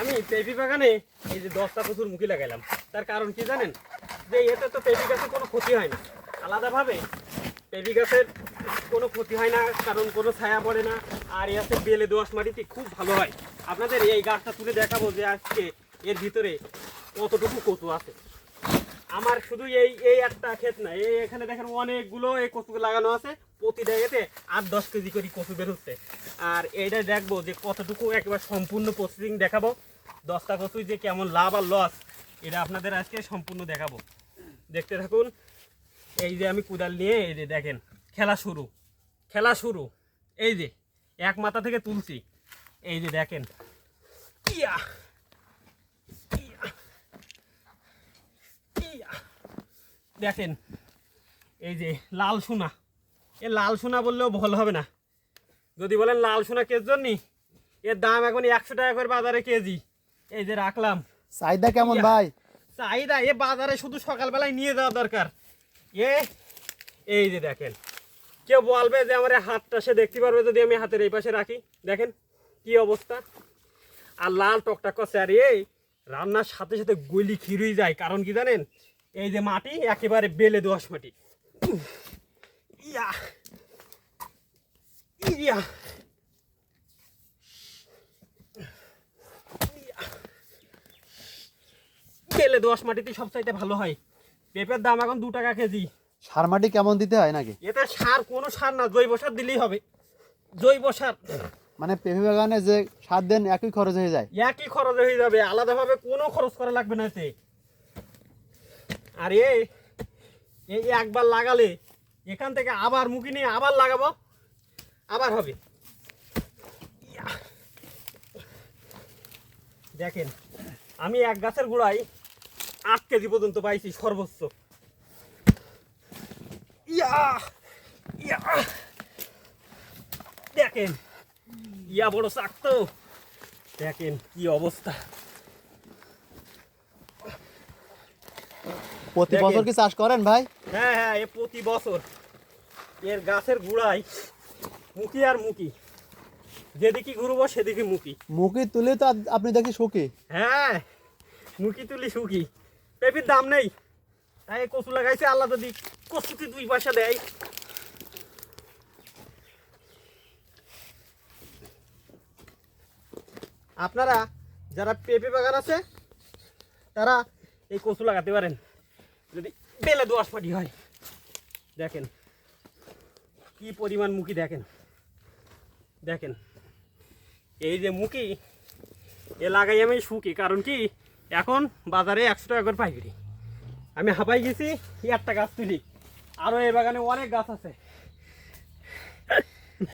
আমি পেঁপি বাগানে এই যে দশটা কচুর মুখি লাগাইলাম। তার কারণ কি জানেন? যে এতে তো পেঁপি গাছের কোনো ক্ষতি হয় না। আলাদাভাবে পেঁপি গাছের কোনো ক্ষতি হয় না, কারণ কোনো ছায়া পড়ে না। আর এ আছে বেলে দোয়াশ মাটিতে খুব ভালো হয়। আপনাদের এই গাছটা তুলে দেখাবো যে আজকে এর ভিতরে কতটুকু কচু আছে। আমার শুধু এই এই একটা ক্ষেত না, এই এখানে দেখেন অনেকগুলো এই কচু লাগানো আছে, প্রতি জায়গাতে আট দশ কেজি করে কচু বেরোচ্ছে আর এইটা দেখব যে কতটুকু একবার সম্পূর্ণ প্রসেসিং দেখাবো। দশটা কচু যে কেমন লাভ আর লস এটা আপনাদের আজকে সম্পূর্ণ দেখাবো। দেখতে থাকুন, এই যে আমি কুদাল নিয়ে, এই যে দেখেন, খেলা শুরু খেলা শুরু। এই যে, এক মাথা থেকে তুলছি। এই যে দেখেন, ইয়া ইয়া। দেখেন এই যে লাল সোনা। এ লাল সোনা বললেও ভালো হবে না। যদি বলেন লাল সোনা কের জন্য এর দাম এখন একশো টাকা করে বাজারে কেজি। এই যে রাখলাম। চাহিদা কেমন ভাই? চাহিদা এ বাজারে শুধু সকালবেলায় নিয়ে যাওয়া দরকার। এ এই যে দেখেন কেউ বলবে যে আমার হাতটা সে দেখতে পারবে যদি আমি হাতের এই পাশে রাখি। দেখেন কি অবস্থা। আর লাল টকটক করছে আর এই রান্নার সাথে সাথে গলি খিরুই যায়। কারণ কি জানেন? এই যে মাটি একেবারে বেলে দোয়াশ মাটি। ইয়া। ইয়া। বেলে দোয়াশ মাটিতে সবচাইতে ভালো হয়। পেঁপের দাম এখন দু টাকা কেজি। সার মাটি কেমন দিতে হয় নাকি? এতে সার কোনো সার না জৈব সার দিলেই হবে। জৈব সার। মানে পেঁপে বাগানে যে সার দেন একই খরচ হয়ে যায়। একই খরচ হয়ে যাবে। আলাদাভাবে কোনো খরচ করা লাগবে না এতে। আর এই একবার লাগালে, এখান থেকে আবার মুখি নিয়ে আবার লাগাবো, আবার হবে। দেখেন, আমি এক গাছের গোড়ায় আট কেজি পর্যন্ত পাইছি সর্বোচ্চ। ইয়া ইয়া। দেখেন, ইয়া বড় চাক তো দেখেন কি অবস্থা। প্রতি বছর কি চাষ করেন ভাই? হ্যাঁ হ্যাঁ এ প্রতি বছর। এর গাছের গুড়ায় মুখি আর মুখি। যেদিকে ঘুরবো সেদিকে মুখি। মুখি তুলে তো আপনি দেখি সুখী। হ্যাঁ মুখি তুলি সুখি। পেঁপির দাম নেই। তাই কচু লাগাইছে আল্লাহ যদি কচুতে দুই পয়সা দেয়। আপনারা যারা পেঁপে বাগান আছে তারা এই কচু লাগাতে পারেন। যদি বেলে দোয়াশ পাটি হয়। দেখেন, কি পরিমাণ মুখি দেখেন। দেখেন, এই যে মুখি, এ লাগাই আমি শুকি, কারণ কি, এখন বাজারে একশো টাকা করে পাইকারি। আমি হাঁপাই গেছি, একটা গাছ তুলি। আরও এই বাগানে অনেক গাছ আছে।